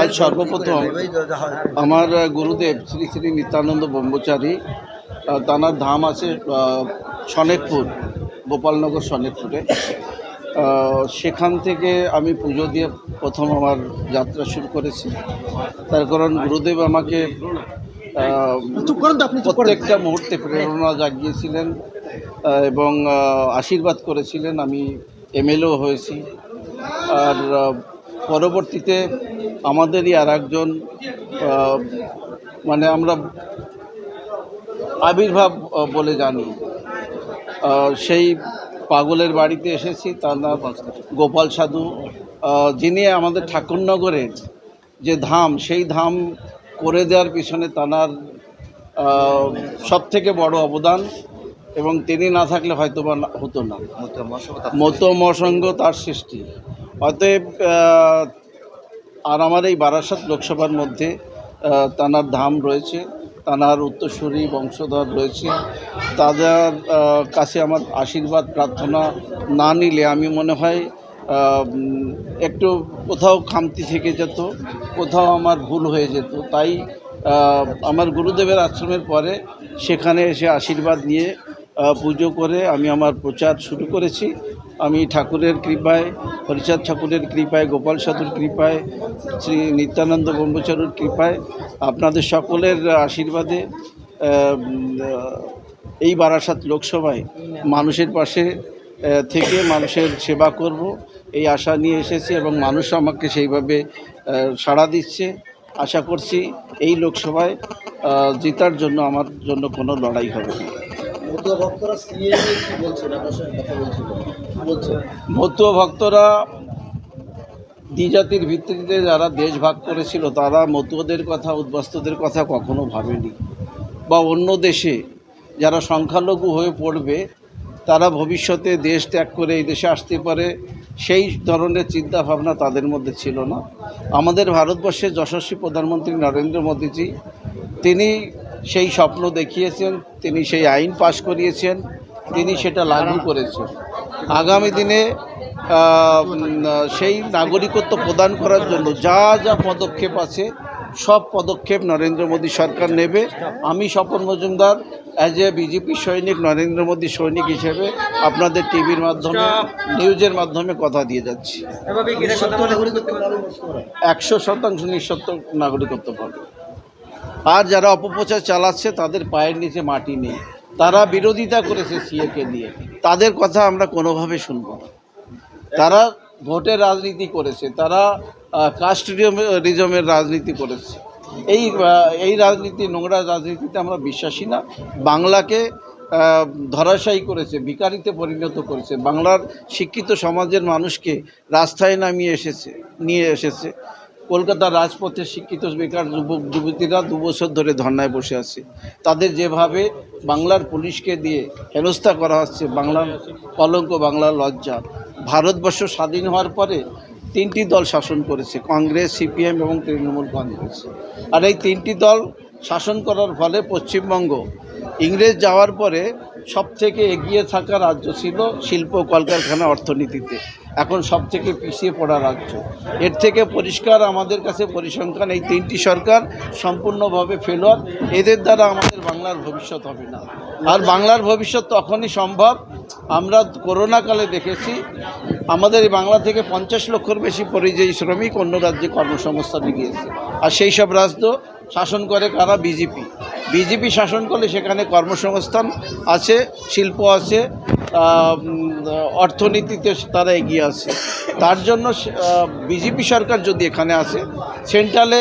আজ সর্বপ্রথম আমার গুরুদেব শ্রী শ্রী নিত্যানন্দ ব্রহ্মচারী তাঁর ধাম আছে সনেকপুর গোপালনগর সনেকপুরে সেখান থেকে আমি পুজো দিয়ে প্রথম আমার যাত্রা শুরু করেছি। তার কারণ গুরুদেব আমাকে প্রত্যেকটা মুহূর্তে প্রেরণা জাগিয়েছিলেন এবং আশীর্বাদ করেছিলেন। আমি এমএলও হয়েছি। আর পরবর্তীতে আমাদেরই আর একজন মানে আমরা আবির্ভাব বলে জানি। সেই পাগলের বাড়িতে এসেছি তার নাম গোপাল সাধু। যিনি আমাদের ঠাকুরনগরের যে ধাম সেই ধাম করে দেওয়ার পিছনে তানার সব থেকে বড় অবদান এবং তিনি না থাকলে হয়তো বা না- হতো না। মতো মসঙ্গ তার সৃষ্টি। অতএব আর আমার এই বারাসাত লোকসভার মধ্যে তানার ধাম রয়েছে, তানার উত্তরসূরি বংশধর রয়েছে। তাদের কাছে আমার আশীর্বাদ, প্রার্থনা না নিলে আমি মনে হয় একটু কোথাও খামতি থেকে যেত, কোথাও আমার ভুল হয়ে যেত। তাই আমার গুরুদেবের আশ্রমের পরে সেখানে এসে আশীর্বাদ নিয়ে পুজো করে আমি আমার প্রচার শুরু করেছি। আমি ঠাকুরের কৃপায়, হরিচাঁদ ঠাকুরের কৃপায়, গোপাল সাধুর কৃপায়, শ্রী নিত্যানন্দ ব্রহ্মচারীর কৃপায়, আপনাদের সকলের আশীর্বাদে এই বারাসাত লোকসভায় মানুষের পাশে থেকে মানুষের সেবা করব। এই আশা নিয়ে এসেছি এবং মানুষ আমাকে সেইভাবে সাড়া দিচ্ছে। আশা করছি এই লোকসভায় জেতার জন্য আমার জন্য কোনো লড়াই হবে না। মতুয়া ভক্তরা দ্বিজাতির ভিত্তিতে যারা দেশ ভাগ করেছিল, তারা মতুয়াদের কথা, উদ্বাস্তুদের কথা কখনো ভাবেনি। বা অন্য দেশে যারা সংখ্যালঘু হয়ে পড়বে, তারা ভবিষ্যতে দেশ ত্যাগ করে এই দেশে আসতে পারে, সেই ধরনের চিন্তা ভাবনা তাদের মধ্যে ছিল না। আমাদের ভারতবর্ষের যশস্বী প্রধানমন্ত্রী নরেন্দ্র মোদীজি, তিনি সেই স্বপ্ন দেখিয়েছেন তিনি সেই আইন পাশ করিয়েছেন তিনি সেটা লাগু করেছেন। আগামী দিনে সেই নাগরিকত্ব প্রদান করার জন্য যা যা পদক্ষেপ আছে সব পদক্ষেপ নরেন্দ্র মোদী সরকার নেবে। আমি Swapan Majumdar as a BJP সৈনিক নরেন্দ্র মোদী সৈনিক হিসেবে আপনাদের টিভির মাধ্যমে নিউজের মাধ্যমে কথা দিয়ে যাচ্ছি। একশো শতাংশ নিঃশর্ত নাগরিকত্ব পাবে। আর যারা অপপ্রচার চালাচ্ছে, তাদের পায়ের নিচে মাটি নেই। তারা বিরোধিতা করেছে সিএকে নিয়ে। তাদের কথা আমরা কোনোভাবে শুনব না। তারা ভোটের রাজনীতি করেছে। তারা কাস্টরিজমের রাজনীতি করেছে। এই এই রাজনীতি, নোংরা রাজনীতিতে আমরা বিশ্বাসী না। বাংলাকে ধরাশায়ী করেছে বিকারিতে পরিণত করেছে। বাংলার শিক্ষিত সমাজের মানুষকে রাস্তায় নামিয়ে এসেছে, নিয়ে এসেছে। কলকাতার রাজপথে শিক্ষিত বেকার যুবক যুবতীরা দু বছর ধরে ধর্নায় বসে আছে। তাদের যেভাবে বাংলার পুলিশকে দিয়ে হেনস্থা করা হচ্ছে, বাংলার কলঙ্ক, বাংলার লজ্জা, ভারতবর্ষ স্বাধীন হওয়ার পরে তিনটি দল শাসন করেছে, কংগ্রেস, সিপিএম এবং তৃণমূল কংগ্রেস। আর এই তিনটি দল শাসন করার ফলে পশ্চিমবঙ্গ ইংরেজ যাওয়ার পরে সবথেকে এগিয়ে থাকা রাজ্য ছিল শিল্প কলকারখানা অর্থনীতিতে। এখন সব থেকে পিছিয়ে পড়া রাজ্য। এর থেকে পরিষ্কার আমাদের কাছে পরিসংখ্যান, এই তিনটি সরকার সম্পূর্ণভাবে ফেলোয়ার এদের দ্বারা আমাদের বাংলার ভবিষ্যৎ হবে না। আর বাংলার ভবিষ্যৎ তখনই সম্ভব, আমরা করোনাকালে দেখেছি, আমাদের এই বাংলা থেকে পঞ্চাশ লক্ষর বেশি পরিযায়ী শ্রমিক অন্য রাজ্যে কর্মসংস্থানে গিয়েছে। আর সেই সব রাজ্য শাসন করে কারা? বিজেপি। বিজেপি শাসন করলে সেখানে কর্মসংস্থান আছে, শিল্প আছে অর্থনীতিতে তারা এগিয়ে আছে। তার জন্য বিজেপি সরকার যদি এখানে আসে, সেন্ট্রালে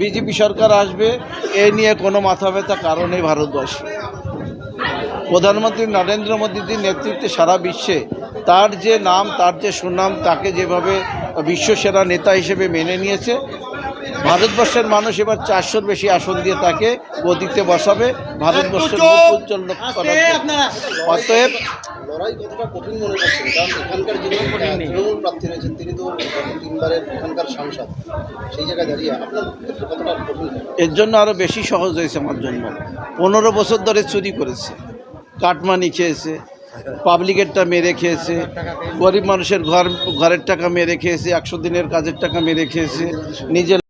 বিজেপি সরকার আসবে, এ নিয়ে কোনো মাথা ব্যথা কারণে ভারতবর্ষে। প্রধানমন্ত্রী নরেন্দ্র মোদীজির নেতৃত্বে সারা বিশ্বে তার যে নাম, তার যে সুনাম, তাকে যেভাবে বিশ্বসেরা নেতা হিসেবে মেনে নিয়েছে ভারতবর্ষের মানুষ এবার চারশোর বেশি আসন দিয়ে তাকে গদিতে বসাবে। ভারতবর্ষের উজ্জ্বল অতএব লড়াই কতটা কঠিন মনে করছেন? কারণ এখানকার যিনি তৃণমূল প্রার্থী রয়েছেন তিনি তো তিনবারের এখানকার সাংসদ। সেই জায়গায় দাঁড়িয়ে আপনার ক্ষেত্রে কতটা কঠিন? এর জন্য আরও বেশি সহজ হয়েছে আমার জন্য। পনেরো বছর ধরে চুরি করেছে। কাটমানি খেয়েছে পাবলিকেরটা মেরে খেয়েছে গরিব মানুষের ঘর ঘরের টাকা মেরে খেয়েছে একশো দিনের কাজের টাকা মেরে খেয়েছে নিজের